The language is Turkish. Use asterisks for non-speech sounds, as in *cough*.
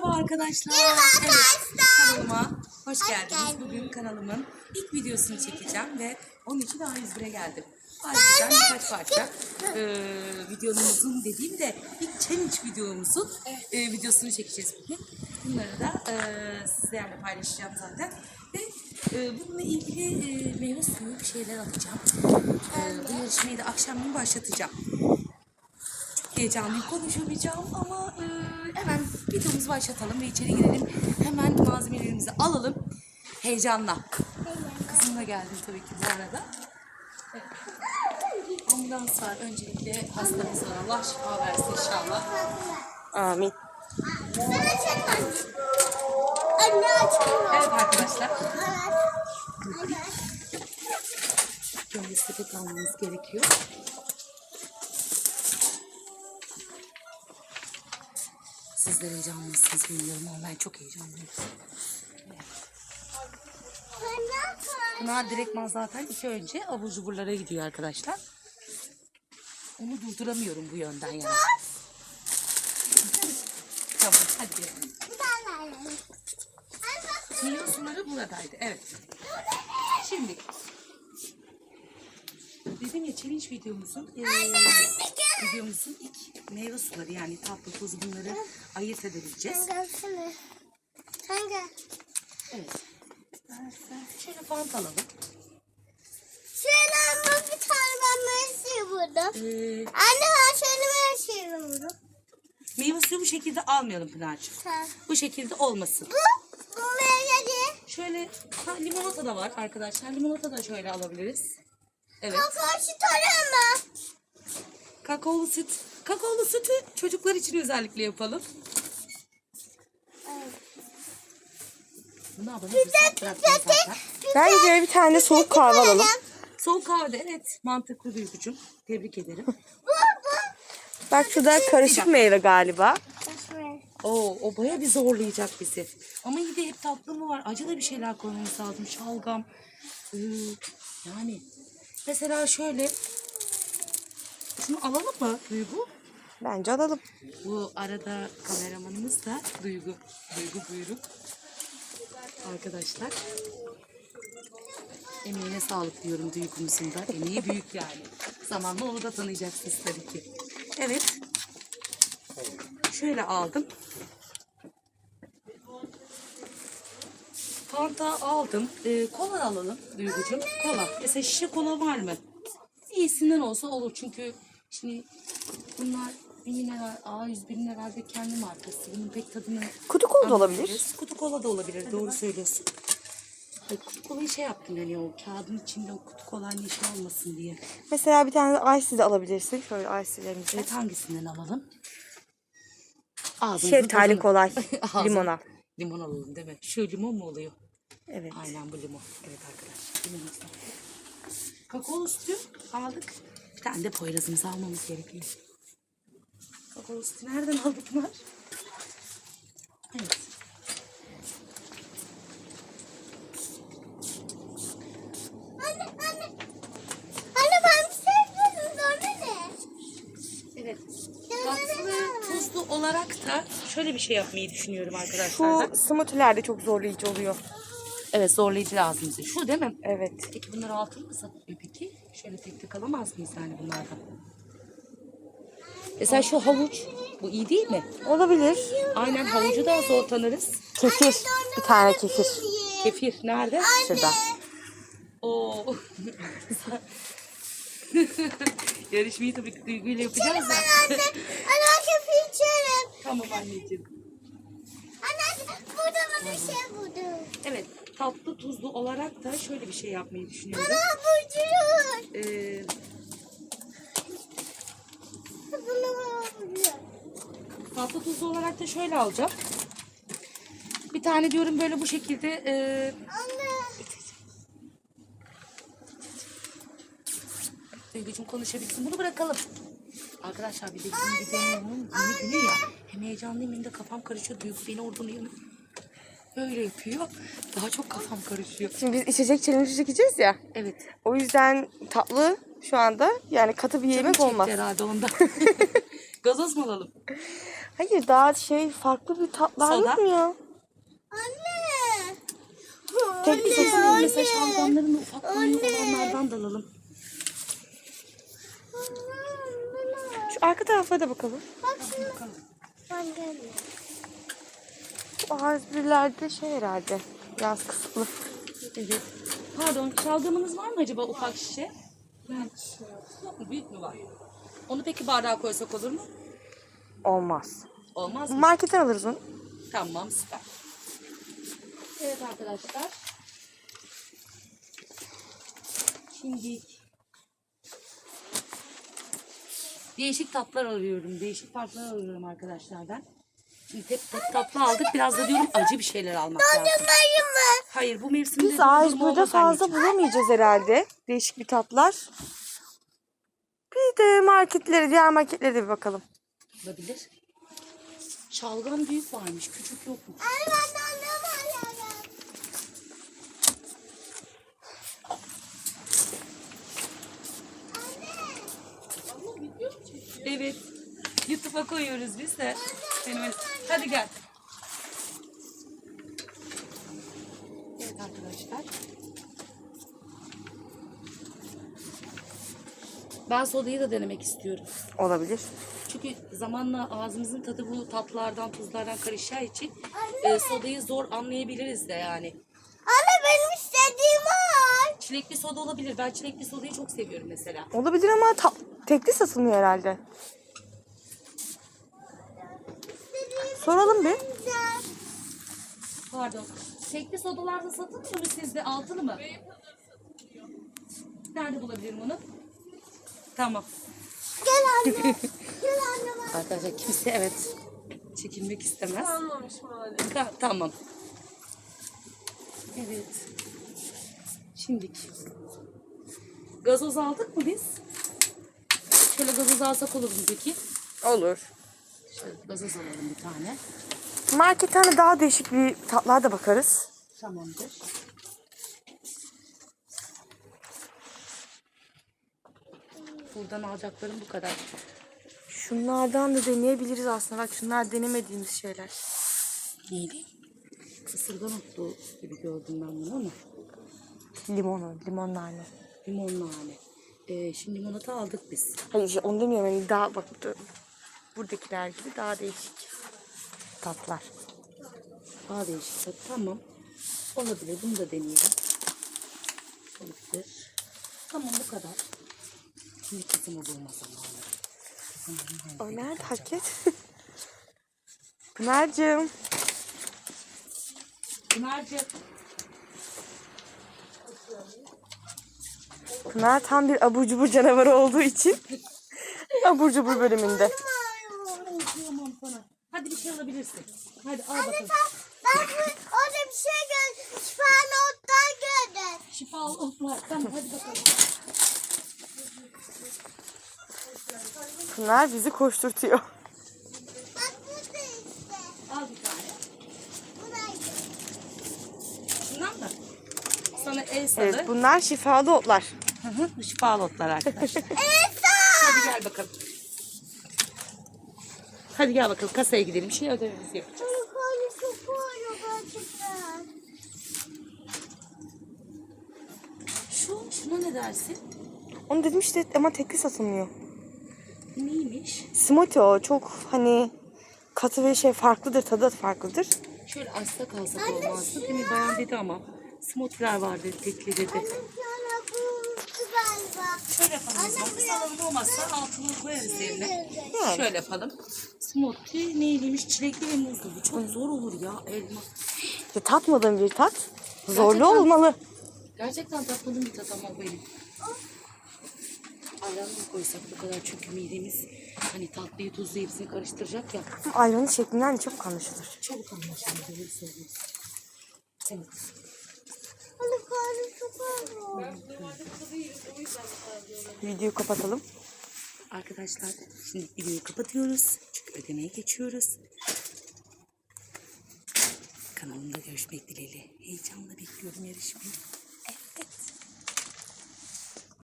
Merhaba arkadaşlar. Merhaba Evet, arkadaşlar. kanalıma hoş Hoş geldiniz. Bugün kanalımın ilk videosunu çekeceğim ve onun için A101'e geldim. Ayrıca birkaç parça e, videomuzun dediğim de ilk challenge videomuzun e, videosunu çekeceğiz bugün. Bunları da e, sizlerle paylaşacağım zaten. Ve e, bununla ilgili e, meyve suyu bir şeyler alacağım. E, bu yarışmayı da akşamleyin başlatacağım heyecanlıyım konuşamayacağım ama e, hemen videomuzu başlatalım ve içeri girelim. Hemen malzemelerimizi alalım. Heyecanla. Kızımla geldim tabii ki bu arada. Evet. Ambulans var. Öncelikle hastamız var. Allah şifa versin inşallah. Amin. Sen açalım anne. Anne açalım. Evet arkadaşlar. Anne. Böyle sepet almamız gerekiyor. Sizler heyecanlı mısınız bilmiyorum ama ben çok heyecanlıyım. Pınar direktman zaten iki önce abur cuburlara gidiyor arkadaşlar. Onu durduramıyorum bu yönden yani. Tamam hadi girelim. Meyve suları buradaydı. Evet. Şimdi dedim ya challenge videomuzun eee, videomuzun ilk meyve suları yani tatlı tuz bunları ayırt edebileceğiz. Sen gelsene. Sen gel. Evet. Şöyle fanta alalım. Şöyle ama bir tane ben Mersi'yi buldum. Eee, Anne ben şöyle Mersi'yi buldum. meyve suyu bu şekilde almayalım Pınar'cığım. Bu şekilde olmasın. Bu, bu meyve Şöyle ha, limonata da var arkadaşlar. Limonata da şöyle alabiliriz. Evet. Kakao süt arama. Kakaolu süt. Kakaolu sütü çocuklar için özellikle yapalım. Bırakmayın zaten. Bence bir tane soğuk kahve alalım. Soğuk kahvede evet mantıklı duygucum. Tebrik ederim. Bu, bu. Bak şurada karışık meyve galiba. Oo, o baya bir zorlayacak bizi. Ama iyi de hep tatlı mı var? Acı da bir şeyler koymamız lazım. Şalgam. Ee, yani mesela şöyle şunu alalım mı Duygu? Bence alalım. Bu arada kameramanımız da Duygu. Duygu buyruk. Arkadaşlar. Emeğine sağlık diyorum Duygu'muzun da. Emeği büyük yani. Zamanla onu da tanıyacaksınız tabii ki. Evet. Şöyle aldım. Fanta aldım. Ee, kola alalım Duygucuğum. Kola. Mesela şişe kola var mı? İyisinden olsa olur. Çünkü şimdi bunlar bir mineral, A101'in herhalde kendi markası. Bunun pek tadını Kutu kola da olabilir. anlamıyoruz. Kutu kola da olabilir. Doğru söylüyorsun. Ay, kutu kolayı şey yaptım yani o kağıdın içinde o kutu kola hani şey olmasın diye. Mesela bir tane ice de alabilirsin. Şöyle ice'lerimizi. Evet hangisinden alalım? Ağzınızın Şeftali tadını- kolay. *laughs* Ağzın- Limon al. Limon alalım değil mi? Şu limon mu oluyor? Evet. Aynen bu limon. Evet arkadaşlar. Var. Kakaolu sütü aldık. Bir tane de poyrazımızı almamız gerekiyor. Kakaolu sütü nereden aldık bunlar? Evet. Anne, anne. Anne ben bir şey ne? Evet. Tatlı, tuzlu olarak da şöyle bir şey yapmayı düşünüyorum arkadaşlar. Şu da. smoothie'ler de çok zorlayıcı oluyor. Evet zorlayıcı lazım bize. Şu değil mi? Evet. Peki bunları altın mı satıyor peki? Şöyle tek tek alamaz mıyız yani bunlardan? Mesela şu havuç. Bu iyi değil mi? Olabilir. Aynen havucu da zor tanırız. Kefir. Bir tane kefir. Kefir nerede? Şurada. Oo. *laughs* Yarışmayı tabii ki duyguyla yapacağız ya. Anne, anne kefir içerim. tamam anneciğim. Anne, burada da bir şey buldum. Evet tatlı tuzlu olarak da şöyle bir şey yapmayı düşünüyorum. Bana burcu. Ee, Bunu burcu. tatlı tuzlu olarak da şöyle alacağım. Bir tane diyorum böyle bu şekilde e. Duygucuğum konuşabilsin. Bunu bırakalım. Arkadaşlar bir de yeni günü ya. Hem heyecanlıyım hem de kafam karışıyor. Duygu beni oradan uyanıp böyle yapıyor. Daha çok kafam karışıyor. Şimdi biz içecek challenge çekeceğiz ya. Evet. O yüzden tatlı şu anda yani katı bir yemek Çekti olmaz. herhalde ondan. *laughs* *laughs* Gazoz mu alalım? Hayır daha şey farklı bir tatlar Soda. yok mu ya? Anne. Tek bir Kesin sesin. mesela şalgamların ufak olanlardan da alalım. Şu arka taraflara da bakalım. Bak şunu. Ben gelmiyorum. Bu A101'lerde şey herhalde. Biraz kısıtlı. Evet. Pardon, şalgamınız var mı acaba ufak şişe? Yok mu? Büyük mü var? Onu peki bardağa koysak olur mu? Olmaz. Olmaz mı? Marketten alırız onu. Tamam, süper. Evet arkadaşlar. Şimdi değişik tatlar arıyorum. Değişik farklar arıyorum arkadaşlar ben. Tek tatlı aldık. Biraz da diyorum acı bir şeyler almak lazım. Hayır bu mevsimde Biz A101'de olmaz fazla bulamayacağız herhalde. Değişik bir tatlar. Bir de marketlere, diğer marketlere de bir bakalım. Olabilir. Şalgam büyük varmış. Küçük yok alıyorum. Evet. YouTube'a koyuyoruz biz de. Benim Hadi gel. Evet arkadaşlar. Ben sodayı da denemek istiyorum. Olabilir. Çünkü zamanla ağzımızın tadı bu tatlardan, tuzlardan karışacağı için e, sodayı zor anlayabiliriz de yani. Anne benim istediğim var. Çilekli soda olabilir. Ben çilekli sodayı çok seviyorum mesela. Olabilir ama ta- tekli satılmıyor herhalde. Soralım bir. Pardon. Çilekli sodalar da satılmıyor mu sizde? Altılı mı? Nerede bulabilirim onu? Tamam. Gel anne. *laughs* Gel anne bak. Arkadaşlar kimse evet çekilmek istemez. Ta- tamam. Evet. Şimdi gazoz aldık mı biz? Şöyle gazoz alsak olur mu peki? Olur. Gazoz alalım bir tane. Marketten de daha değişik bir tatlar da bakarız. Tamamdır. Buradan alacaklarım bu kadar. Şunlardan da deneyebiliriz aslında. Bak şunlar denemediğimiz şeyler. Neydi? Isırgan otlu gibi gördüm ben bunu ama. Limonu, limon nane. Limon nane. Ee, şimdi limonata aldık biz. Hayır işte onu demiyorum. Yani daha bak buradakiler gibi daha değişik tatlar. Daha değişik tat. Tamam. Olabilir. Bunu da deneyelim. Olabilir. Tamam bu kadar. Şimdi kızımı bulma zamanı. O nerede Hakikat? *laughs* Pınar'cığım. Pınar'cığım. Pınar tam bir abur cubur canavarı olduğu için *laughs* abur cubur bölümünde. Tamam sana. Hadi bir şey alabilirsin. Hadi al bakalım. Ben bu, orada bir şey gördüm. Şifalı otlar Şifalı otlar. Tamam hadi bakalım. Pınar bizi koşturtuyor. Bak burada işte. Al bir tane. Buraydı. Şundan mı? Sana el salı. Evet bunlar şifalı otlar. Hı hı, şifalı otlar arkadaşlar. *laughs* Esa. Hadi gel bakalım. Hadi gel bakalım kasaya gidelim. Bir şey ödememizi yapacağız. Yukarı çok koyuyor gerçekten. Şu, şuna ne dersin? Onu dedim işte ama tekli satılmıyor. Neymiş? Smoothie o çok hani katı ve şey farklıdır tadı da farklıdır. Şöyle açsak alsak olmazdı. Değil mi? Bayan dedi ama. Smoothie'ler vardı tekli dedi. Bulmuştu galiba. Şöyle yapalım. alalım olmazsa altını koyarız yerine. Yani. Şöyle yapalım. Smoothie neyliymiş? Çilekli ve muzlu. Bu çok zor olur ya elma. İşte tatmadığım bir tat. Zorlu Gerçekten. olmalı. Gerçekten tatmadığım bir tat ama benim. Ayran da koysak bu kadar çünkü midemiz hani tatlıyı tuzlu hepsini karıştıracak ya. Ayranın şeklinden de çok anlaşılır. Çabuk anlaşılır. Evet. Hani karnım çok ağrıyor. Videoyu kapatalım. Arkadaşlar şimdi videoyu kapatıyoruz. Çünkü ödemeye geçiyoruz. Kanalımda görüşmek dileğiyle. Heyecanla bekliyorum yarışmayı.